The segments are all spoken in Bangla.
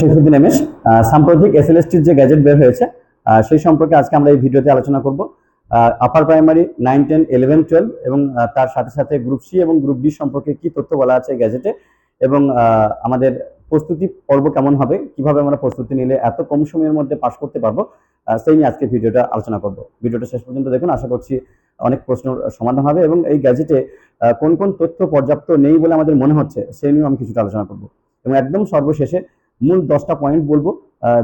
শেখুদ্দিন সাম্প্রতিক এসএলএসটির যে গ্যাজেট বের হয়েছে সেই সম্পর্কে আজকে আমরা এই ভিডিওতে আলোচনা করব। Upper primary nine ten eleven twelve এবং তার সাথে সাথে গ্রুপ সি এবং গ্রুপ ডি সম্পর্কে কি তথ্য বলা আছে গ্যাজেটে এবং আমাদের প্রস্তুতি পর্ব কেমন হবে, কীভাবে আমরা প্রস্তুতি নিলে এত কম সময়ের মধ্যে পাশ করতে পারব সেই নিয়ে আজকে ভিডিওটা আলোচনা করব। ভিডিওটা শেষ পর্যন্ত দেখুন, আশা করছি অনেক প্রশ্নের সমাধান হবে এবং এই গ্যাজেটে কোন কোন তথ্য পর্যাপ্ত নেই বলে আমাদের মনে হচ্ছে, সেই নিয়েও আমি কিছুটা আলোচনা করব। এবং একদম সর্বশেষে মূল দশটা পয়েন্ট বলব।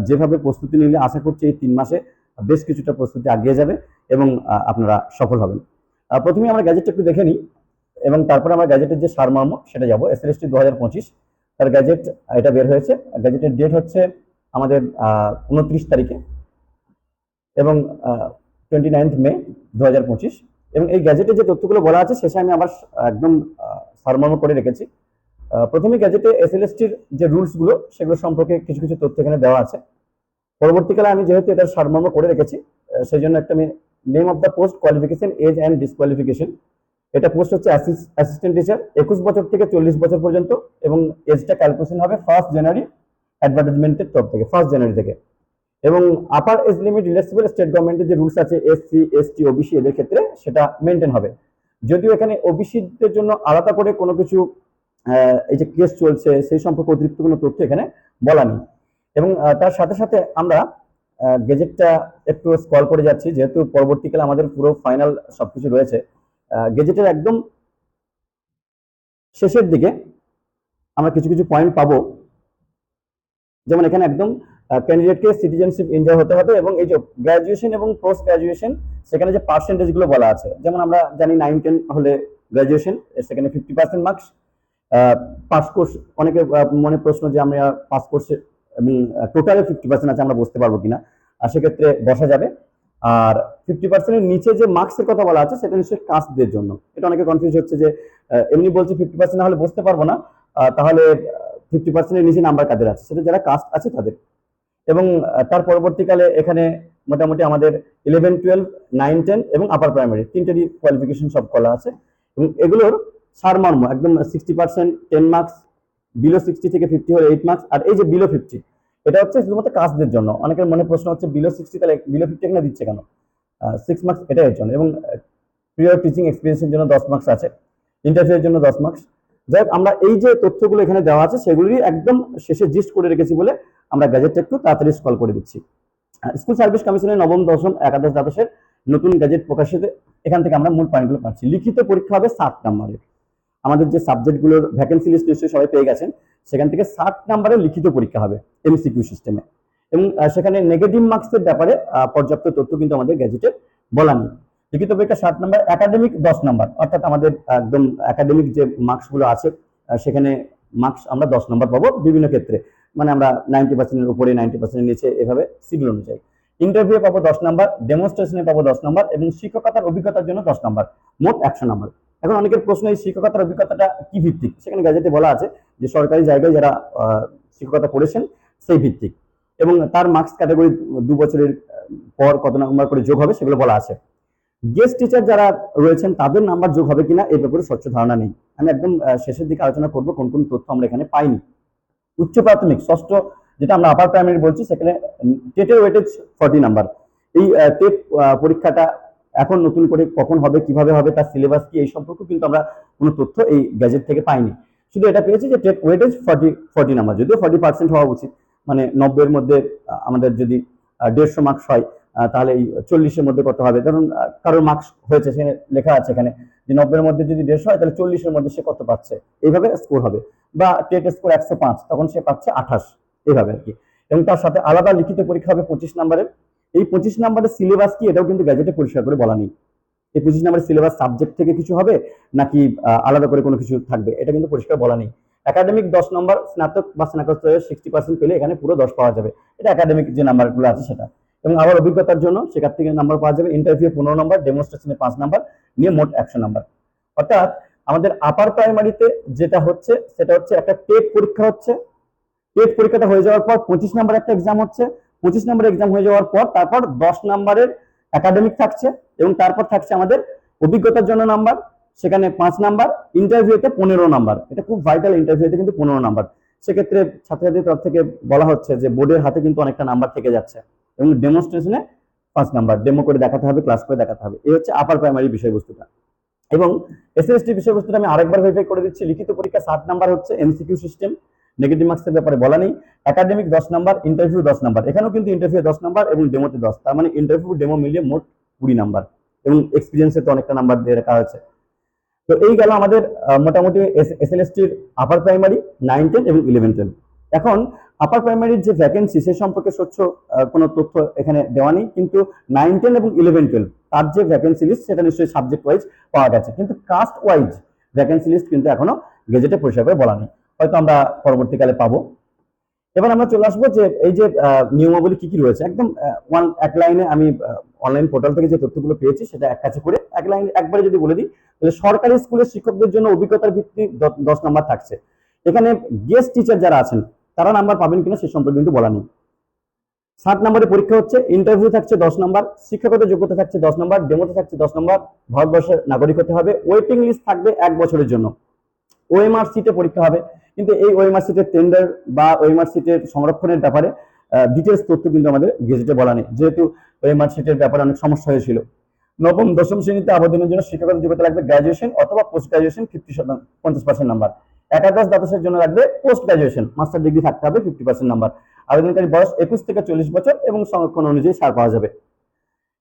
যেভাবে প্রস্তুতি নিলে আশা করছি এই তিন মাসে বেশ কিছুটা প্রস্তুতি আগিয়ে যাবে এবং আপনারা সফল হবেন। প্রথমে আমরা গ্যাজেটটা একটু দেখে নিই এবং তারপরে আমরা গ্যাজেটের যে সারমর্ম, সেটা যাব। এসএলএসটি দু হাজার পঁচিশ, তার গ্যাজেট এটা বের হয়েছে। গ্যাজেটের ডেট হচ্ছে, আমাদের উনত্রিশ তারিখে এবং টোয়েন্টি নাইন্থ মে দু হাজার পঁচিশ এবং এই গ্যাজেটে যে তথ্যগুলো বলা আছে, শেষে আমি আবার একদম সারমর্ম করে রেখেছি। প্রথমে গ্যাজেটে এসএলএসটির যে রুলসগুলো, সেগুলো সম্পর্কে কিছু কিছু তথ্য এখানে দেওয়া আছে। পরবর্তীকালে আমি যেহেতু এটার সারমর্ম করে রেখেছি সেই জন্য একটা আমি name of the post qualification age and disqualification এটা পোস্ট হচ্ছে অ্যাসিস্ট্যান্ট টিচার একুশ বছর থেকে চল্লিশ বছর পর্যন্ত, এবং এজটা ক্যালকুলেশন হবে ফার্স্ট জানুয়ারি অ্যাডভার্টাইজমেন্টের তরফ থেকে ফার্স্ট জানুয়ারি থেকে। এবং upper age limit relaxable state গভর্নমেন্টের যে রুলস আছে এসসি এসটি ওবিসি এদের ক্ষেত্রে সেটা মেনটেন হবে। যদিও এখানে ওবিসিদের জন্য আলাদা করে কোনো কিছু এই যে কেস চলছে, সেই সম্পর্কে অতিরিক্ত কোনো তথ্য এখানে বলা নেই। এবং তার সাথে সাথে আমরা গেজেটটা একটু স্কল করে যাচ্ছি, যেহেতু পরবর্তীকালে আমাদের পুরো ফাইনাল সবকিছু রয়েছে গেজেটের একদম শেষের দিকে আমরা কিছু কিছু পয়েন্ট পাবো। যেমন এখানে একদম ক্যান্ডিডেটকে সিটিজেনশিপ এনজয় হতে হবে এবং এই যে গ্রাজুয়েশন এবং পোস্ট গ্রাজুয়েশন সেখানে যে পার্সেন্টেজগুলো বলা আছে, যেমন আমরা জানি নাইন টেন হলে গ্র্যাজুয়েশন সেখানে fifty percent marks pass course অনেকে মনে প্রশ্ন যে আমরা পাস কোর্সে এবং টোটালে ফিফটি পার্সেন্ট আছে, আমরা বসতে পারব কিনা? আর সেক্ষেত্রে বসা যাবে। আর ফিফটি পার্সেন্টের নিচে যে মার্কসের কথা বলা আছে, সেটা নিশ্চয়ই কাস্টদের জন্য। এটা অনেকে কনফিউজ হচ্ছে যে এমনি বলছে ফিফটি পার্সেন্ট হলে বসতে পারব না। তাহলে ফিফটি পার্সেন্টের নিচে নাম্বার কাদের আছে? সেটা যারা কাস্ট আছে তাদের। এবং তার পরবর্তীকালে এখানে মোটামুটি আমাদের ইলেভেন টুয়েলভ নাইন টেন এবং আপার প্রাইমারি তিনটেরই কোয়ালিফিকেশন সব কলা আছে। এবং এগুলোর সারমর্ম একদম sixty percent ten marks below sixty থেকে ফিফটি হলে এইট মার্কস আর এই যে বিলো ফিফটি এটা হচ্ছে শুধুমাত্র কাস্টদের জন্য। অনেকের মনে প্রশ্ন হচ্ছে বিলো সিক্সটি তাহলে বিলো ফিফটি এখানে দিচ্ছে কেন? সিক্স মার্কস এটা এর জন্য। এবং প্রিয় টিচিং এক্সপিরিয়েন্সের জন্য দশ মার্কস আছে। ইন্টারভিউয়ের জন্য দশ মার্কস যাই আমরা এই যে তথ্যগুলো এখানে দেওয়া আছে সেগুলি একদম শেষে জিস্ট করে রেখেছি বলে আমরা গ্যাজেটটা একটু তাড়াতাড়ি স্কল করে দিচ্ছি। স্কুল সার্ভিস কমিশনের নবম, দশম, একাদশ দ্বাদশের নতুন গ্যাজেট প্রকাশিত এখান থেকে আমরা মূল পয়েন্টগুলো পাচ্ছি। লিখিত পরীক্ষা হবে সাত নম্বরের আমাদের যে সাবজেক্টগুলোর ভ্যাকেন্সি লিস্ট নিশ্চয়ই সবাই পেয়ে গেছেন। সেখান থেকে ষাট নাম্বারের লিখিত পরীক্ষা হবে এমসিকিউ সিস্টেমে এবং সেখানে নেগেটিভ মার্কসের ব্যাপারে পর্যাপ্ত তথ্য কিন্তু আমাদের গ্যাজেটে বলা নেই। লিখিত পরীক্ষা ষাট নাম্বার একাডেমিক দশ নাম্বার অর্থাৎ আমাদের, একদম একাডেমিক যে মার্কসগুলো আছে সেখানে মার্কস আমরা দশ নাম্বার পাবো বিভিন্ন ক্ষেত্রে। মানে আমরা নাইনটি পার্সেন্টের উপরে নাইনটি পার্সেন্টের নিচে এভাবে সিডিউল অনুযায়ী। ইন্টারভিউ পাবো দশ নাম্বার ডেমনস্ট্রেশনে পাবো দশ নাম্বার এবং শিক্ষকতার অভিজ্ঞতার জন্য দশ নাম্বার মোট একশো নাম্বার এখন অনেকের প্রশ্ন এই শিক্ষকতার অভিজ্ঞতাটা কি ভিত্তিক? সেখানে গ্যাজেটে বলা আছে যে সরকারি জায়গায় যারা শিক্ষকতা করেছেন সেই ভিত্তিক। এবং তার মার্কস ক্যাটাগরি দু বছরের পর কত নাম্বার করে যোগ হবে সেগুলো বলা আছে। গেস্ট টিচার যারা রয়েছেন, তাদের নাম্বার যোগ হবে কিনা এই ব্যাপারে স্বচ্ছ ধারণা নেই। আমি একদম শেষের দিকে আলোচনা করব, কোন কোন তথ্য আমরা এখানে পাইনি। উচ্চ প্রাথমিক, ষষ্ঠ, যেটা আমরা আপার প্রাইমারি বলছি, সেখানে টেটের ওয়েটেজ ফর্টি নাম্বার এই টেট পরীক্ষাটা এখন নতুন করে কখন হবে, কীভাবে হবে, তার সিলেবাস কি, এই সম্পর্কে কিন্তু আমরা কোনো তথ্য এই গ্যাজেট থেকে পাইনি। শুধু এটা পেয়েছি যে TET weightage forty forty number যদিও ফর্টি পার্সেন্ট হওয়া উচিত মানে নব্বইয়ের মধ্যে আমাদের যদি দেড়শো মার্কস হয় তাহলে এই চল্লিশের মধ্যে কত হবে। ধরুন কারোর মার্কস হয়েছে সেখানে লেখা আছে এখানে, যে নব্বইয়ের মধ্যে যদি দেড়শো হয়, তাহলে চল্লিশের মধ্যে সে কত পাচ্ছে? এইভাবে স্কোর হবে। বা টেট স্কোর একশো পাঁচ, তখন সে পাচ্ছে আঠাশ, এইভাবে আর কি। এবং তার সাথে আলাদা লিখিত পরীক্ষা হবে পঁচিশ নাম্বারের এই পঁচিশ নাম্বারের সিলেবাস কি? এটাও কিন্তু গ্যাজেটে পরিষ্কার করে বলা নেই। এই পঁচিশ নাম্বারের সিলেবাস সাবজেক্ট থেকে কিছু হবে, নাকি আলাদা করে কোনো কিছু থাকবে? এটা কিন্তু পরিষ্কার বলা নেই। একাডেমিক দশ নম্বর, স্নাতক বা স্নাতকোত্তরের সিক্সটি পার্সেন্ট পেলে এখানে পুরো দশ পাওয়া যাবে। এটা একাডেমিক যে নাম্বারগুলো আছে সেটা। এবং আবার অভিজ্ঞতার জন্য সেখান থেকে নাম্বার পাওয়া যাবে। ইন্টারভিউ পনেরো নম্বর ডেমনস্ট্রেশনে পাঁচ নাম্বার, নিয়ে মোট একশো নাম্বার। অর্থাৎ আমাদের আপার প্রাইমারিতে যেটা হচ্ছে, সেটা হচ্ছে একটা টেট পরীক্ষা হচ্ছে। টেট পরীক্ষাটা হয়ে যাওয়ার পর পঁচিশ নাম্বার একটা এক্সাম হচ্ছে। পঁচিশ নাম্বার এক্সাম হয়ে যাওয়ার পর তারপর দশ নম্বরের একাডেমিক থাকছে এবং তারপর থাকছে আমাদের অভিজ্ঞতার জন্য নাম্বার সেখানে পাঁচ নাম্বার ইন্টারভিউতে পনেরো নাম্বার এটা খুব ভাইটাল ইন্টারভিউতে কিন্তু পনেরো নাম্বার সেক্ষেত্রে ছাত্রছাত্রীদের তরফ থেকে বলা হচ্ছে যে বোর্ডের হাতে কিন্তু অনেকটা নাম্বার থেকে যাচ্ছে এবং ডেমনস্ট্রেশনে পাঁচ নাম্বার ডেমো করে দেখাতে হবে ক্লাস করে দেখাতে হবে। এই হচ্ছে আপার প্রাইমারি বিষয়বস্তুটা। এবং এসএসটি বিষয়বস্তুটা আমি আরেকবার ভেরিফাই করে দিচ্ছি। লিখিত পরীক্ষা সাত নাম্বার হচ্ছে এমসিকিউ সিস্টেম নেগেটিভ মার্কসের ব্যাপারে বলা নেই। একাডেমিক দশ নাম্বার ইন্টারভিউ দশ নাম্বার। এখানেও কিন্তু ইন্টারভিউ দশ নাম্বার এবং ডেমোতে দশ। তার মানে ইন্টারভিউ ডেমো মিলিয়ে মোট কুড়ি নাম্বার এবং এক্সপিরিয়েন্সে তো অনেকটা নাম্বার দিয়ে রাখা হয়েছে। তো এই গেল আমাদের মোটামুটি এসএলএসটির আপার প্রাইমারি নাইন টেন এবং ইলেভেন টুয়েলভ এখন আপার প্রাইমারির যে ভ্যাকেন্সি সে সম্পর্কে স্বচ্ছ কোনো তথ্য এখানে দেওয়া নেই। কিন্তু নাইন টেন এবং ইলেভেন টুয়েলভ তার যে ভ্যাকেন্সি লিস্ট সেটা নিশ্চয়ই সাবজেক্ট ওয়াইজ পাওয়া গেছে। কিন্তু কাস্ট ওয়াইজ ভ্যাকেন্সি লিস্ট কিন্তু এখনও গেজেটে করে বলা নেই। হয়তো আমরা পরবর্তীকালে পাবো। এবার আমরা চলে আসব যে এই যে নিয়মাবলী কি কি রয়েছে? একদম ওয়ান এক লাইনে আমি অনলাইন পোর্টাল থেকে যে তথ্যগুলো পেয়েছি সেটা এক কাছে করে এক লাইন একবারে যদি বলে দিই, তাহলে সরকারি স্কুলের শিক্ষকদের জন্য অভিজ্ঞতার ভিত্তি দশ নাম্বার থাকছে। এখানে গেস্ট টিচার যারা আছেন, তারা নাম্বার পাবেন কিনা সে সম্পর্কে কিন্তু বলা নেই। সাত নম্বরে পরীক্ষা হচ্ছে ইন্টারভিউ থাকছে দশ নম্বর শিক্ষাগত যোগ্যতা থাকছে দশ নম্বর ডেমোতে থাকছে দশ নম্বর ভারতবর্ষের নাগরিক হতে হবে। ওয়েটিং লিস্ট থাকবে এক বছরের জন্য। ওএমআর সিটে পরীক্ষা হবে। কিন্তু এই ওএমআর সিটের টেন্ডার বা ওএমআর সিটের সংরক্ষণের ব্যাপারে ডিটেলস তথ্য কিন্তু আমাদের গেজেটে বলা নেই। যেহেতু ওএমআর সিটের ব্যাপারে অনেক সমস্যা হয়েছিল। নবম, দশম শ্রেণীতে আবেদনের জন্য শিক্ষাগত যোগ্যতা লাগবে গ্রাজুয়েশন অথবা পোস্ট গ্রাজুয়েশন ফিফটি শতাংশ পঞ্চাশ পার্সেন্ট নাম্বার একাদশ দ্বাদশের জন্য লাগবে পোস্ট গ্রাজুয়েশন মাস্টার ডিগ্রি থাকতে হবে ফিফটি পার্সেন্ট নাম্বার আবেদনকারী বয়স একুশ থেকে চল্লিশ বছর এবং সংরক্ষণ অনুযায়ী ছাড় পাওয়া যাবে।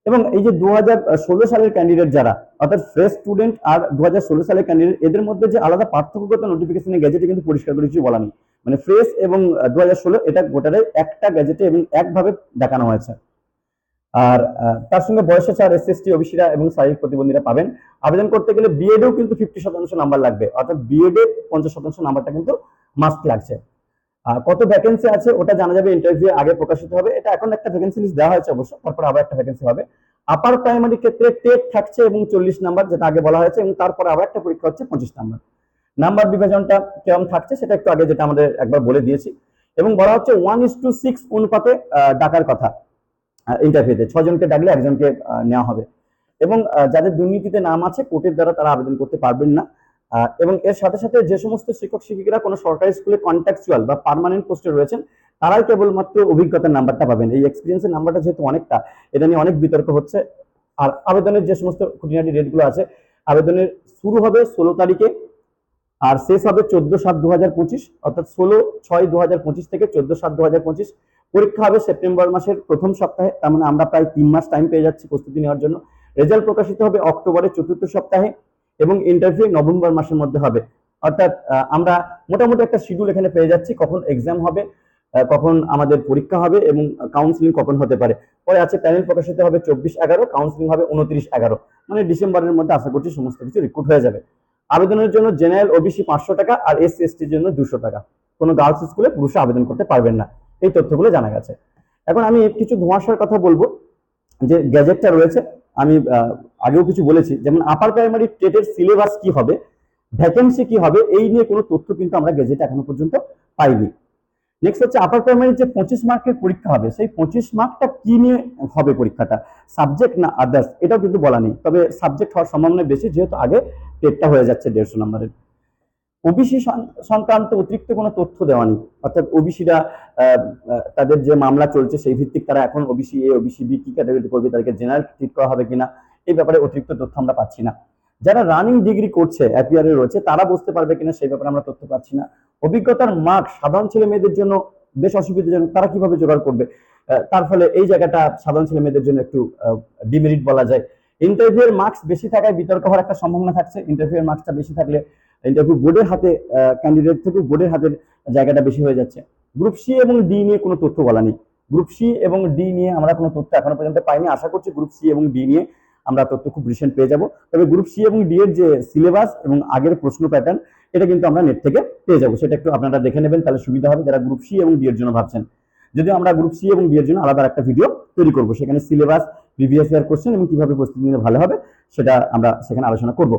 এবং এই যে দু হাজার ষোলো সালের ক্যান্ডিডেট যারা, অর্থাৎ ফ্রেশ স্টুডেন্ট আর দু ষোলো সালের ক্যান্ডিডেট এদের মধ্যে যে আলাদা পার্থক্যগত নোটিফিকেশন গ্যাজেটে কিন্তু পরিষ্কার করে কিছু বলা নেই। মানে ফ্রেশ এবং দু ষোলো, এটা গোটাটাই একটা গ্যাজেটে এবং একভাবে দেখানো হয়েছে। আর তার সঙ্গে বয়সে ছাড় এস এসটি ওবিসিরা এবং শারীরিক প্রতিবন্ধীরা পাবেন। আবেদন করতে গেলে বিএডেও কিন্তু ফিফটি শতাংশ নাম্বার লাগবে। অর্থাৎ বিএডে পঞ্চাশ শতাংশ নাম্বারটা কিন্তু মাস্ট লাগছে। কত ভ্যাকেন্সি আছে ওটা জানা যাবে ইন্টারভিউ আগে প্রকাশিত হবে। এটা এখন একটা ভ্যাকেন্সি লিস্ট দেওয়া হয়েছে অবশ্য, তারপর আবার একটা ভ্যাকেন্সি হবে। আপার প্রাইমারি ক্ষেত্রে টেট থাকছে এবং চল্লিশ নাম্বার যেটা আগে বলা হয়েছে, এবং তারপরে আবার একটা পরীক্ষা হচ্ছে পঁচিশ নাম্বার নাম্বার বিভাজনটা কেমন থাকছে সেটা একটু আগে যেটা আমাদের একবার বলে দিয়েছি। এবং বলা হচ্ছে ওয়ান ইস টু সিক্স অনুপাতে ডাকার কথা ইন্টারভিউতে ছজনকে ডাকলে একজনকে নেওয়া হবে। এবং যাদের দুর্নীতিতে নাম আছে, কোর্টের দ্বারা তারা আবেদন করতে পারবেন না। এবং এর সাথে সাথে যে সমস্ত শিক্ষক শিক্ষিকারা কোনো সরকারি স্কুলে কন্ট্যাকচুয়াল বা পার্মানেন্ট পোস্টে রয়েছেন, তারাই কেবলমাত্র অভিজ্ঞতার নাম্বারটা পাবেন। এই এক্সপিরিয়েন্সের নাম্বারটা যেহেতু অনেকটা, এটা নিয়ে অনেক বিতর্ক হচ্ছে। আর আবেদনের যে সমস্ত খুঁটিনাটি রেটগুলো আছে, আবেদনের শুরু হবে ষোলো তারিখে আর শেষ হবে চোদ্দ সাত দু হাজার পঁচিশ, অর্থাৎ ষোলো ছয় দু হাজার পঁচিশ থেকে চোদ্দ সাত দু হাজার পঁচিশ। পরীক্ষা হবে সেপ্টেম্বর মাসের প্রথম সপ্তাহে, তার মানে আমরা প্রায় তিন মাস টাইম পেয়ে যাচ্ছি প্রস্তুতি নেওয়ার জন্য। রেজাল্ট প্রকাশিত হবে অক্টোবরের চতুর্থ সপ্তাহে। এবং ইন্টারভিউ নভেম্বর মাসের মধ্যে হবে। অর্থাৎ আমরা মোটামুটি একটা শিডিউল এখানে পেয়ে যাচ্ছি, কখন এক্সাম হবে কখন আমাদের পরীক্ষা হবে এবং কাউন্সিলিং কখন হতে পারে। পরে আছে প্যানেল প্রকাশিত হবে চব্বিশ এগারো কাউন্সিলিং হবে উনত্রিশ এগারো। মানে ডিসেম্বরের মধ্যে আশা করছি সমস্ত কিছু রিক্রুট হয়ে যাবে। আবেদনের জন্য জেনারেল ওবিসি পাঁচশো টাকা আর এস এসটির জন্য দুশো টাকা। কোনো গার্লস স্কুলে পুরুষে আবেদন করতে পারবেন না। এই তথ্যগুলো জানা গেছে। এখন আমি কিছু ধোঁয়াশার কথা বলব। যে গ্যাজেটটা রয়েছে আমি আগেও কিছু বলেছি, যেমন আপার প্রাইমারি টেটের সিলেবাস কি হবে ভ্যাকেন্সি কি হবে, এই নিয়ে কোনো তথ্য কিন্তু আমরা গেজেটে এখনও পর্যন্ত পাইনি। নেক্সট হচ্ছে আপার প্রাইমারি যে পঁচিশ মার্কের পরীক্ষা হবে, সেই পঁচিশ মার্কটা কি নিয়ে হবে পরীক্ষাটা সাবজেক্ট না আদার্স এটাও কিন্তু বলা নেই। তবে সাবজেক্ট হওয়ার সম্ভাবনা বেশি, যেহেতু আগে টেটটা হয়ে যাচ্ছে দেড়শো নম্বরের ওবিসি সংক্রান্ত অতিরিক্ত কোনো তথ্য দেওয়া নেই। অর্থাৎ ওবিসিরা তাদের যে মামলা চলছে সেই ভিত্তিক তারা এখন ওবিসি এ, ওবিসি বি কি ক্যাটাগরি করবে তাদেরকে জেনারেল ট্রিট করা হবে কিনা এই ব্যাপারে অতিরিক্ত তথ্য আমরা পাচ্ছি না। যারা রানিং ডিগ্রি করছে অ্যাপিয়ারে রয়েছে, তারা বুঝতে পারবে কিনা সেই ব্যাপারে আমরা তথ্য পাচ্ছি না। অভিজ্ঞতার মার্ক সাধারণ ছেলে মেয়েদের জন্য বেশ অসুবিধাজনক, তারা কীভাবে জোগাড় করবে? তার ফলে এই জায়গাটা সাধারণ ছেলে মেয়েদের জন্য একটু ডিমেরিট বলা যায়। ইন্টারভিউ এর মার্কস বেশি থাকায় বিতর্ক হওয়ার একটা সম্ভাবনা থাকছে। ইন্টারভিউ এর মার্কসটা বেশি থাকলে ইন্টারভিউ বোর্ডের হাতে ক্যান্ডিডেট থেকে বোর্ডের হাতের জায়গাটা বেশি হয়ে যাচ্ছে। গ্রুপ সি এবং ডি নিয়ে কোনো তথ্য বলা নেই। গ্রুপ সি এবং ডি নিয়ে আমরা কোনো তথ্য এখনও পর্যন্ত পাইনি। আশা করছি গ্রুপ সি এবং ডি নিয়ে আমরা তথ্য খুব রিসেন্ট পেয়ে যাব। তবে গ্রুপ সি এবং ডি এর যে সিলেবাস এবং আগের প্রশ্ন প্যাটার্ন এটা কিন্তু আমরা নেট থেকে পেয়ে যাব। সেটা একটু আপনারা দেখে নেবেন, তাহলে সুবিধা হবে যারা গ্রুপ সি এবং ডি এর জন্য ভাবছেন। যদিও আমরা গ্রুপ সি এবং ডি এর জন্য আলাদা একটা ভিডিও তৈরি করব। সেখানে সিলেবাস প্রিভিয়াস ইয়ার কোশ্চেন এবং কীভাবে প্রস্তুতি নিলে ভালো হবে, সেটা আমরা সেখানে আলোচনা করব।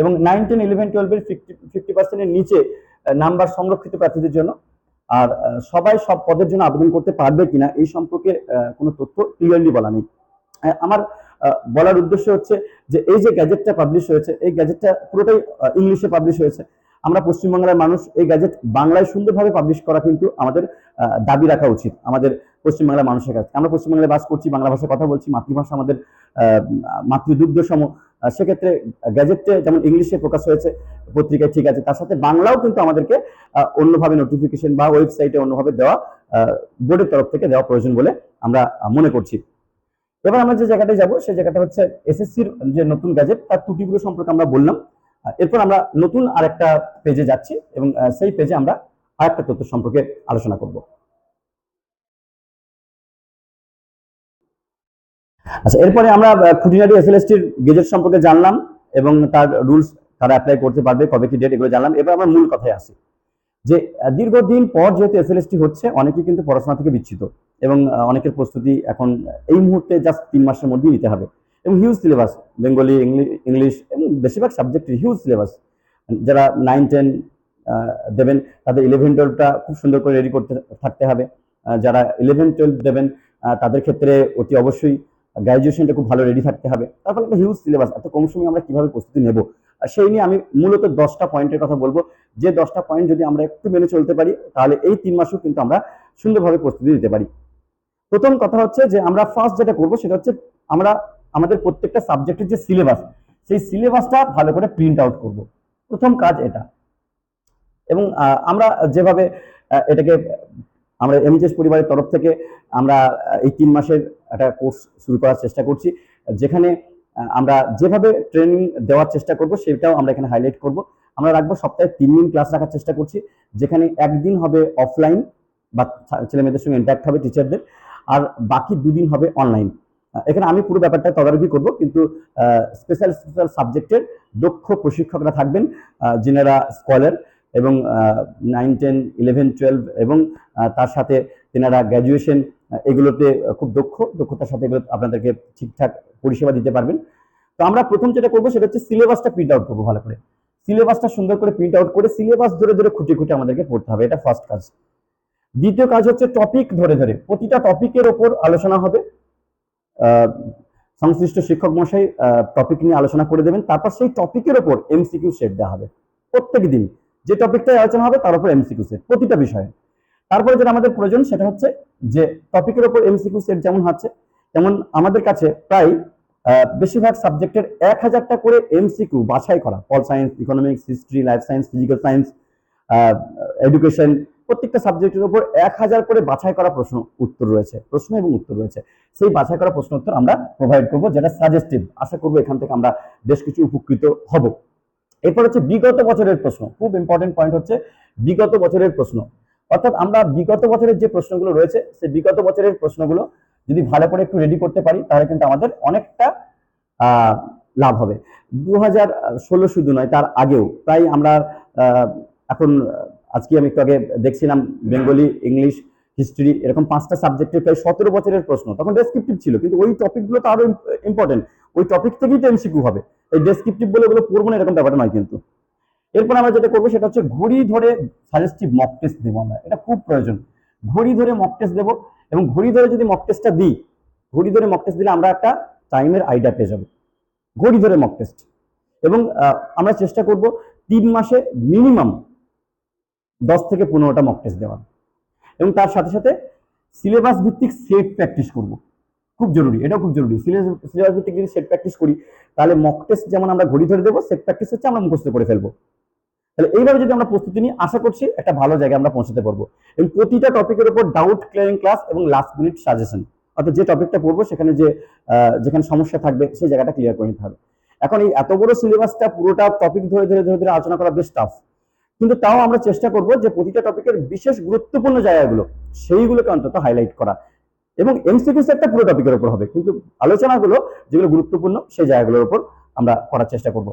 এবং নাইন টেন ইলেভেন টুয়েলভের ফিফটি ফিফটি পার্সেন্টের নিচে নাম্বার সংরক্ষিত প্রার্থীদের জন্য। আর সবাই সব পদের জন্য আবেদন করতে পারবে কিনা, এই সম্পর্কে কোনো তথ্য ক্লিয়ারলি বলা নেই। আমার বলার উদ্দেশ্য হচ্ছে যে এই যে গ্যাজেটটা পাবলিশ হয়েছে, এই গ্যাজেটটা পুরোটাই ইংলিশে পাবলিশ হয়েছে। আমরা পশ্চিমবাংলার মানুষ এই গ্যাজেট বাংলায় সুন্দরভাবে পাবলিশ করা কিন্তু আমাদের দাবি রাখা উচিত, আমাদের পশ্চিমবাংলার মানুষের কাছে। আমরা পশ্চিমবাংলায় বাস করছি, বাংলা ভাষায় কথা বলছি, মাতৃভাষা আমাদের মাতৃদুগ্ধ সম সেক্ষেত্রে গ্যাজেটে যেমন ইংলিশে প্রকাশ হয়েছে, পত্রিকায় ঠিক আছে, তার সাথে বাংলাও কিন্তু আমাদেরকে অন্যভাবে নোটিফিকেশন বা ওয়েবসাইটে অন্যভাবে দেওয়া বোর্ডের তরফ থেকে দেওয়া প্রয়োজন বলে আমরা মনে করছি। এবার আমরা যে জায়গাটায় যাব, সেই জায়গাটা হচ্ছে এসএসসির যে নতুন গ্যাজেট, তার ত্রুটিগুলো সম্পর্কে আমরা বললাম। এরপর আমরা নতুন আরেকটা পেজে যাচ্ছি এবং সেই পেজে আমরা আরেকটা তথ্য সম্পর্কে আলোচনা করব। আচ্ছা এরপরে আমরা খুঁটিনাটি এসএলএসটির গেজেট সম্পর্কে জানলাম এবং তার রুলস তারা অ্যাপ্লাই করতে পারবে, কবে কি ডেট এগুলো জানলাম। এবার আমরা মূল কথায় আসি। যে দীর্ঘদিন পর যেহেতু এসএলএসটি হচ্ছে, অনেকেই কিন্তু পড়াশোনা থেকে বিচ্ছিত এবং অনেকের প্রস্তুতি এখন এই মুহূর্তে জাস্ট তিন মাসের মধ্যেই নিতে হবে এবং হিউজ সিলেবাস বেঙ্গলি ইংলিশ এবং বেশিরভাগ সাবজেক্টের হিউজ সিলেবাস যারা নাইন টেন দেবেন, তাদের ইলেভেন টুয়েলভটা খুব সুন্দর করে রেডি করতে থাকতে হবে। যারা ইলেভেন টুয়েলভ দেবেন তাদের ক্ষেত্রে অতি অবশ্যই গ্র্যাজুয়েশনটা খুব ভালো রেডি থাকতে হবে। তার ফলে একটা হিউজ সিলেবাস এত কম সময়ে আমরা কীভাবে প্রস্তুতি নেব? সেই নিয়ে আমি মূলত দশটা পয়েন্টের কথা বলব। যে দশটা পয়েন্ট যদি আমরা একটু মেনে চলতে পারি, তাহলে এই তিন মাসেও কিন্তু আমরা সুন্দরভাবে প্রস্তুতি দিতে পারি। প্রথম কথা হচ্ছে যে আমরা ফার্স্ট যেটা করব, সেটা হচ্ছে আমরা আমাদের প্রত্যেকটা সাবজেক্টের যে সিলেবাস সেই সিলেবাসটা ভালো করে প্রিন্ট আউট করব। প্রথম কাজ এটা। এবং আমরা যেভাবে এটাকে আমরা এমএচএস পরিবারের তরফ থেকে আমরা এই তিন মাসের একটা কোর্স শুরু করার চেষ্টা করছি। যেখানে আমরা যেভাবে ট্রেনিং দেওয়ার চেষ্টা করব, সেটাও আমরা এখানে হাইলাইট করব। আমরা রাখব সপ্তাহে তিন দিন ক্লাস রাখার চেষ্টা করছি, যেখানে একদিন হবে অফলাইন বা ছেলে মেয়েদের সঙ্গে ইন্টারাক্ট হবে টিচারদের আর বাকি দুদিন হবে অনলাইন এখানে আমি পুরো ব্যাপারটা তদারকি করব, কিন্তু স্পেশাল স্পেশাল সাবজেক্টের দক্ষ প্রশিক্ষকরা থাকবেন যিনারা স্কলার এবং নাইন টেন ইলেভেন টুয়েলভ এবং তার সাথে তেনারা গ্র্যাজুয়েশন এগুলোতে খুব দক্ষ, দক্ষতার সাথে এগুলো আপনাদেরকে ঠিকঠাক পরিষেবা দিতে পারবেন। তো আমরা প্রথম যেটা করব সেটা হচ্ছে সিলেবাসটা প্রিন্ট আউট করব ভালো করে। সিলেবাসটা সুন্দর করে প্রিন্ট আউট করে সিলেবাস ধরে ধরে খুঁটে খুঁটে আমাদেরকে পড়তে হবে, এটা ফার্স্ট কাজ। দ্বিতীয় কাজ হচ্ছে টপিক ধরে ধরে, প্রতিটা টপিকের ওপর আলোচনা হবে। সংশ্লিষ্ট শিক্ষক মশাই টপিক নিয়ে আলোচনা করে দেবেন, তারপর সেই টপিকের ওপর এমসিকিউ সেট দেওয়া হবে। প্রত্যেক দিন যে টপিকটাই আলোচনা হবে, তার উপর এমসিকিউ সেট প্রতিটা বিষয়ে। তারপরে যেটা আমাদের প্রয়োজন সেটা হচ্ছে যে টপিকের ওপর এমসিকিউ সেট যেমন হচ্ছে তেমন আমাদের কাছে প্রায় বেশিরভাগ সাবজেক্টের এক হাজারটা করে এমসিকিউ বাছাই করা। Pol science economics history life science physical science education প্রত্যেকটা সাবজেক্টের উপর এক হাজার করে বাছাই করা প্রশ্ন উত্তর রয়েছে, প্রশ্ন এবং উত্তর রয়েছে। সেই বাছাই করা প্রশ্ন উত্তর আমরা প্রোভাইড করব, যেটা সাজেস্টিভ আশা করব এখান থেকে আমরা বেশ কিছু উপকৃত হব। এরপর হচ্ছে বিগত বছরের প্রশ্ন। খুব ইম্পর্টেন্ট পয়েন্ট হচ্ছে বিগত বছরের প্রশ্ন। অর্থাৎ আমরা বিগত বছরের যে প্রশ্নগুলো রয়েছে, সেই বিগত বছরের প্রশ্নগুলো যদি ভালো করে একটু রেডি করতে পারি, তাহলে কিন্তু আমাদের অনেকটা লাভ হবে। দু হাজার ষোলো শুধু নয়, তার আগেও প্রায় আমরা এখন আজকে আমি একটু আগে দেখছিলাম বেঙ্গলি, ইংলিশ, হিস্ট্রি, এরকম পাঁচটা সাবজেক্টের প্রায় সতেরো বছরের প্রশ্ন। তখন ডেসক্রিপটিভ ছিল, কিন্তু ওই টপিকগুলো তো আরও ইম্পর্টেন্ট ওই টপিক থেকেই তো এমসিকিউ হবে। এই ডেসক্রিপটিভ বলে ওগুলো পড়ব না, এরকম ব্যাপারটা নয় কিন্তু। এরপর আমরা যেটা করব সেটা হচ্ছে ঘড়ি ধরে সাজেস্টিভ মক টেস্ট দেবো আমরা। এটা খুব প্রয়োজন। ঘড়ি ধরে মক টেস্ট দেবো এবং ঘড়ি ধরে যদি মক টেস্টটা দিই, ঘড়ি ধরে মক টেস্ট দিলে আমরা একটা টাইমের আইডিয়া পেয়ে যাব। ঘড়ি ধরে মক টেস্ট এবং আমরা চেষ্টা করব তিন মাসে মিনিমাম দশ থেকে পনেরোটা মক টেস্ট দেওয়ার। এবং তার সাথে সাথে সিলেবাস ভিত্তিক সেট প্র্যাকটিস করব। খুব জরুরি, এটাও খুব জরুরি। সিলেবাস ভিত্তিক যদি সেট প্র্যাকটিস করি, তাহলে মক টেস্ট যেমন আমরা ঘড়ি ধরে দেবো সেট প্র্যাকটিস হচ্ছে আমরা মুখস্থ করে ফেলব। তাহলে এইভাবে যদি আমরা প্রস্তুতি নিই, আশা করছি একটা ভালো জায়গায় আমরা পৌঁছাতে পারব। এই প্রতিটা টপিকের উপর ডাউট ক্লিয়ারিং ক্লাস এবং লাস্ট মিনিট সাজেশন অর্থাৎ যে টপিকটা পড়ব, সেখানে যে যেখানে সমস্যা থাকবে, সেই জায়গাটা ক্লিয়ার করে নিতে হবে। এখন এই এত বড় সিলেবাসটা পুরোটা টপিক ধরে ধরে ধরে ধরে আলোচনা করা বেশ টাফ কিন্তু তাও আমরা চেষ্টা করব যে প্রতিটা টপিকের বিশেষ গুরুত্বপূর্ণ জায়গাগুলো, সেইগুলোকে অন্তত হাইলাইট করা। এবং এমসিকিউ সেটটা পুরো টপিকের উপর হবে। কিন্তু আলোচনাগুলো, যেগুলো গুরুত্বপূর্ণ, সেই জায়গাগুলোর উপর আমরা করার চেষ্টা করব।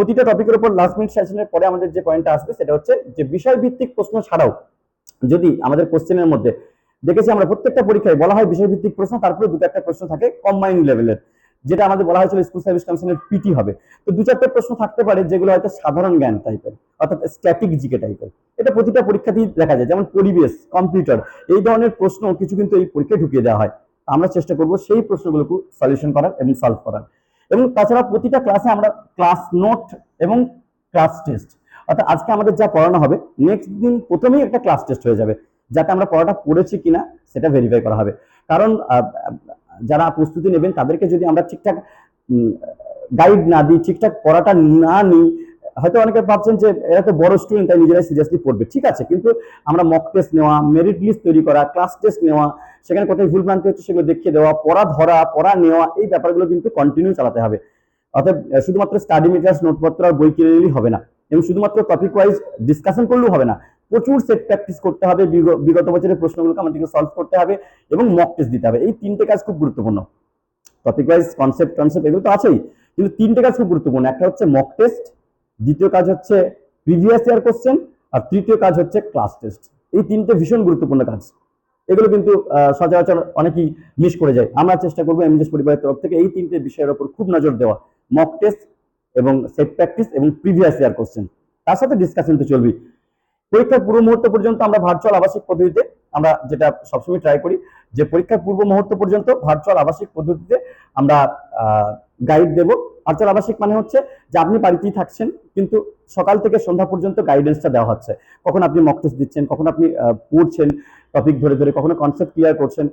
প্রতিটা টপিকের উপর লাস্ট মিনিট সেশনের পরে আমাদের যে পয়েন্টটা আসবে সেটা হচ্ছে যে বিষয় ভিত্তিক প্রশ্ন ছাড়াও যদি আমাদের কোশ্চেনের মধ্যে, দেখেছি আমরা প্রত্যেকটা পরীক্ষায় বলা হয় বিষয়ভিত্তিক প্রশ্ন, তারপরে দুটো একটা প্রশ্ন থাকে কম্বাইন লেভেলের যেটা আমাদের বলা হয়েছিল স্কুল সার্ভিস কমিশনের পিটি হবে। তো দু চারটে প্রশ্ন থাকতে পারে যেগুলো হয়তো সাধারণ জ্ঞান টাইপের অর্থাৎ স্ট্যাটিক জিকে টাইপের এটা প্রতিটা পরীক্ষাতেই দেখা যায়, যেমন পরিবেশ কম্পিউটার এই ধরনের প্রশ্ন কিছু কিন্তু এই পরীক্ষায় ঢুকিয়ে দেওয়া হয়। আমরা চেষ্টা করব সেই প্রশ্নগুলোকে সলিউশন করার এবং সলভ করার। এবং তাছাড়া প্রতিটা ক্লাসে আমরা ক্লাস নোট এবং ক্লাস টেস্ট অর্থাৎ আজকে আমাদের যা পড়ানো হবে নেক্সট দিন প্রথমেই একটা ক্লাস টেস্ট হয়ে যাবে, যাতে আমরা পড়াটা পড়েছি কিনা সেটা ভেরিফাই করা হবে। কারণ যারা প্রস্তুতি নেবেন তাদেরকে যদি আমরা ঠিকঠাক গাইড না দিই, ঠিকঠাক পড়াটা না নিই, হয়তো অনেকে ভাবছেন যে এরা তো বড় স্টুডেন্ট তাই নিজেরাই সিরিয়াসলি পড়বে। ঠিক আছে, কিন্তু আমরা মক টেস্ট নেওয়া মেরিট লিস্ট তৈরি করা ক্লাস টেস্ট নেওয়া সেখানে কোথায় ভুল ভ্রান্তি হচ্ছে সেগুলো দেখিয়ে দেওয়া, পড়া ধরা, পড়া নেওয়া, এই ব্যাপারগুলো কিন্তু কন্টিনিউ চালাতে হবে। অর্থাৎ শুধুমাত্র স্টাডি মেটার্স নোটপত্র আর বই কিনে নিলেই হবে না। এবং শুধুমাত্র টপিক ওয়াইজ ডিসকাশন করলেও হবে না। প্রচুর সেট প্র্যাকটিস করতে হবে বিগত বছরের প্রশ্নগুলোকে আমাদেরকে সলভ করতে হবে এবং মক টেস্ট দিতে হবে। এই তিনটে কাজ খুব গুরুত্বপূর্ণ। টপিক ওয়াইজ কনসেপ্ট কনসেপ্ট এগুলো তো আছেই। কিন্তু তিনটে কাজ খুব গুরুত্বপূর্ণ। একটা হচ্ছে মক টেস্ট দ্বিতীয় কাজ হচ্ছে প্রিভিয়াস ইয়ার কোশ্চেন আর তৃতীয় কাজ হচ্ছে ক্লাস টেস্ট এই তিনটে ভীষণ গুরুত্বপূর্ণ কাজ। এগুলো কিন্তু সচরাচর অনেকেই মিস করে যায়। আমরা চেষ্টা করব এমএস পরিবারের তরফ থেকে এই তিনটে বিষয়ের উপর খুব নজর দেওয়া। মক টেস্ট এবং সেট প্র্যাকটিস এবং প্রিভিয়াস ইয়ার কোশ্চেন তার সাথে ডিসকাশন তো চলবেই। পরীক্ষার পূর্ব মুহূর্ত পর্যন্ত আমরা ভার্চুয়াল আবাসিক পদ্ধতিতে, আমরা যেটা সবসময় ট্রাই করি, যে পরীক্ষার পূর্ব মুহূর্ত পর্যন্ত ভার্চুয়াল আবাসিক পদ্ধতিতে আমরা গাইড দেব। ভার্চুয়াল আবাসিক মানে হচ্ছে যে আপনি বাড়িতেই থাকছেন, কিন্তু সকাল থেকে সন্ধ্যা পর্যন্ত গাইডেন্সটা দেওয়া হচ্ছে। কখন আপনি মক টেস্ট দিচ্ছেন, কখন আপনি পড়ছেন টপিক ধরে ধরে, কখনো কনসেপ্ট ক্লিয়ার করছেন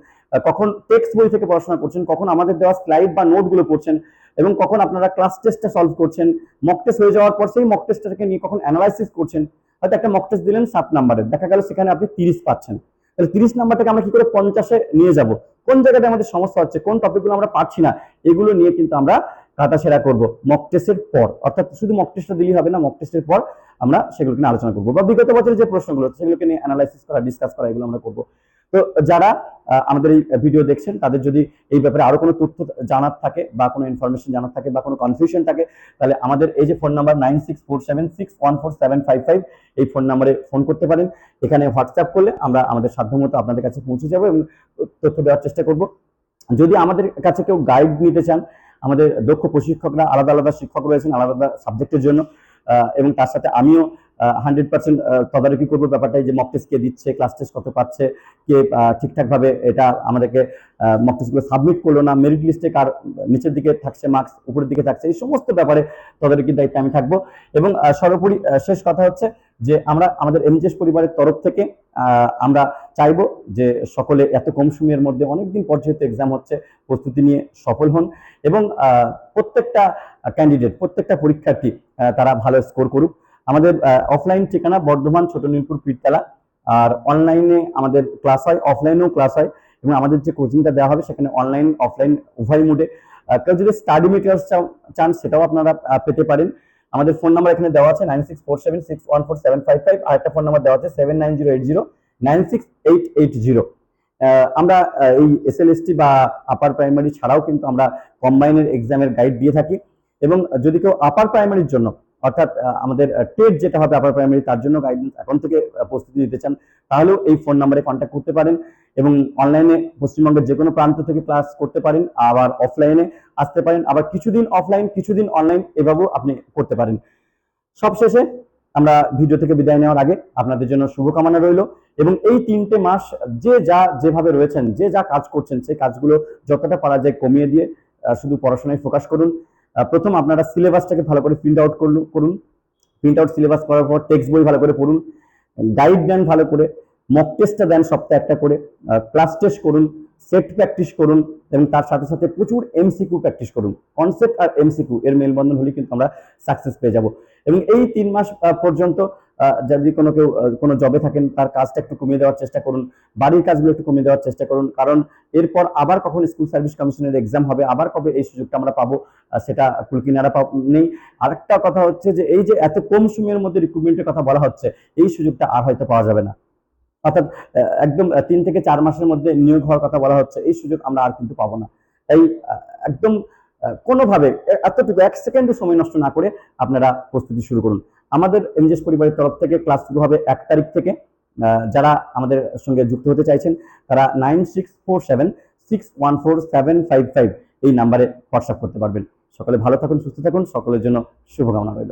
কখন টেক্সট বই থেকে পড়াশোনা করছেন, কখন আমাদের দেওয়া স্লাইড বা নোটগুলো পড়ছেন, এবং কখন আপনারা ক্লাস টেস্টটা সলভ করছেন মক টেস্ট হয়ে যাওয়ার পর সেই মক টেস্টটাকে নিয়ে কখন অ্যানালাইসিস করছেন, হয়তো একটা মক টেস্ট দিলেন সাত নাম্বারের দেখা গেল সেখানে আপনি তিরিশ পাচ্ছেন। তাহলে তিরিশ নাম্বারটাকে আমরা কি করে পঞ্চাশে নিয়ে যাব? কোন জায়গাটা আমাদের সমস্যা হচ্ছে? কোন টপিকগুলো আমরা পাচ্ছি না? এগুলো নিয়ে কিন্তু আমরা কাটাছেড়া করব। মক টেস্টের পর, অর্থাৎ শুধু মক টেস্টটা দিলেই হবে না মক টেস্টের পর আমরা সেগুলোকে নিয়ে আলোচনা করব। বা বিগত বছরের যে প্রশ্নগুলো, সেগুলোকে নিয়ে অ্যানালাইসিস করা ডিসকাস করা, এগুলো আমরা করব। তো যারা আমাদের এই ভিডিও দেখছেন, তাদের যদি এই ব্যাপারে আরও কোনো তথ্য জানার থাকে বা কোনো ইনফরমেশন জানার থাকে বা কোনো কনফিউশন থাকে, তাহলে আমাদের এই যে phone number nine six four seven six one four seven five five এই ফোন নাম্বারে ফোন করতে পারেন। এখানে হোয়াটসঅ্যাপ করলে আমরা আমাদের সাধ্যমতো আপনাদের কাছে পৌঁছে যাব এবং তথ্য দেওয়ার চেষ্টা করব। যদি আমাদের কাছে কেউ গাইড নিতে চান আমাদের দক্ষ প্রশিক্ষকরা আলাদা আলাদা শিক্ষক রয়েছেন আলাদা আলাদা সাবজেক্টের জন্য। এবং তার সাথে আমিও হান্ড্রেড পার্সেন্ট তদারকি করব ব্যাপারটা যে মক টেস্ট কে দিচ্ছে ক্লাস টেস্ট কত পাচ্ছে, কে ঠিকঠাকভাবে এটা আমাদেরকে মক টেস্টগুলো সাবমিট করল না মেরিট লিস্টে কার নিচের দিকে থাকছে মার্কস উপরের দিকে থাকছে, এই সমস্ত ব্যাপারে তদারকির দায়িত্বে আমি থাকব। এবং সর্বোপরি শেষ কথা হচ্ছে যে আমরা, আমাদের এমজিএস পরিবারের তরফ থেকে আমরা চাইব যে সকলে এত কম সময়ের মধ্যে অনেকদিন পর যেহেতু এক্সাম হচ্ছে, প্রস্তুতি নিয়ে সফল হন এবং প্রত্যেকটা ক্যান্ডিডেট প্রত্যেকটা পরীক্ষার্থী তারা ভালো স্কোর করুক। আমাদের অফলাইন ঠিকানা বর্ধমান ছোট নীলপুর পীরতলা। আর অনলাইনে আমাদের ক্লাস হয় অফলাইনেও ক্লাস হয়। এবং আমাদের যে কোচিংটা দেওয়া হবে সেখানে অনলাইন অফলাইন উভয় মোডে কেউ যদি স্টাডি মেটেরিয়ালস চান, সেটাও আপনারা পেতে পারেন। আমাদের ফোন নাম্বার এখানে দেওয়া আছে nine six four seven six one four seven five five আর একটা ফোন নাম্বার দেওয়া আছে seven nine zero eight zero nine six eight eight zero আমরা এই এসএলএসটি বা আপার প্রাইমারি ছাড়াও কিন্তু আমরা কম্বাইনের এক্সামের গাইড দিয়ে থাকি। এবং যদি কেউ আপার প্রাইমারির জন্য অর্থাৎ আমাদের টেট যেটা হবে আপার প্রাইমারি তার জন্য গাইডেন্স এখন থেকে প্রস্তুতি নিতে চান, তাহলেও এই ফোন নাম্বারে কন্ট্যাক্ট করতে পারেন এবং অনলাইনে পশ্চিমবঙ্গের যে কোনো প্রান্ত থেকে ক্লাস করতে পারেন, আবার অফলাইনে আসতে পারেন, আবার কিছুদিন অফলাইন কিছুদিন অনলাইন এভাবেও আপনি করতে পারেন। সবশেষে আমরা ভিডিও থেকে বিদায় নেওয়ার আগে আপনাদের জন্য শুভকামনা রইল এবং এই তিনটে মাস যে যা যেভাবে রয়েছেন, যে যা কাজ করছেন, সেই কাজগুলো যতটা পারা যায় কমিয়ে দিয়ে শুধু পড়াশোনায় ফোকাস করুন। প্রথম আপনারা সিলেবাসটাকে ভালো করে প্রিন্ট আউট করুন। প্রিন্ট আউট সিলেবাস করার পর টেক্সট বই ভালো করে পড়ুন। গাইড দেন ভালো করে মক টেস্টটা দেন সপ্তাহে একটা করে। ক্লাস টেস্ট করুন সেট প্র্যাকটিস করুন এবং তার সাথে সাথে প্রচুর এমসিকিউ প্র্যাকটিস করুন। কনসেপ্ট আর এমসিকিউ এর মেলবন্ধন হলে কিন্তু আমরা সাকসেস পেয়ে যাব। এবং এই তিন মাস পর্যন্ত যদি কোনো কেউ কোনো জবে থাকেন, তার কাজটা একটু কমিয়ে দেওয়ার চেষ্টা করুন, বাড়ির কাজগুলো একটু কমিয়ে দেওয়ার চেষ্টা করুন, কারণ এরপর আবার কখন স্কুল সার্ভিস কমিশনের এক্সাম হবে, আবার কবে এই সুযোগটা আমরা পাবো সেটা কুলকিনারা পাব, নেই। আরেকটা কথা হচ্ছে যে, এই যে এত কম সময়ের মধ্যে রিক্রুটমেন্টের কথা বলা হচ্ছে, এই সুযোগটা আর হয়তো পাওয়া যাবে না। অর্থাৎ একদম তিন থেকে চার মাসের মধ্যে নিয়োগ হওয়ার কথা বলা হচ্ছে, এই সুযোগ আমরা আর কিন্তু পাবো না। তাই একদম কোনোভাবে এতটুকু এক সেকেন্ডও সময় নষ্ট না করে আপনারা প্রস্তুতি শুরু করুন। আমাদের এমজিএস পরিবারের তরফ থেকে ক্লাস শুরু হবে এক তারিখ থেকে। যারা আমাদের সঙ্গে যুক্ত হতে চাইছেন, তারা nine six four seven six one four seven five five এই নাম্বারে হোয়াটসঅ্যাপ করতে পারবেন। সকলে ভালো থাকুন, সুস্থ থাকুন, সকলের জন্য শুভকামনা রইল।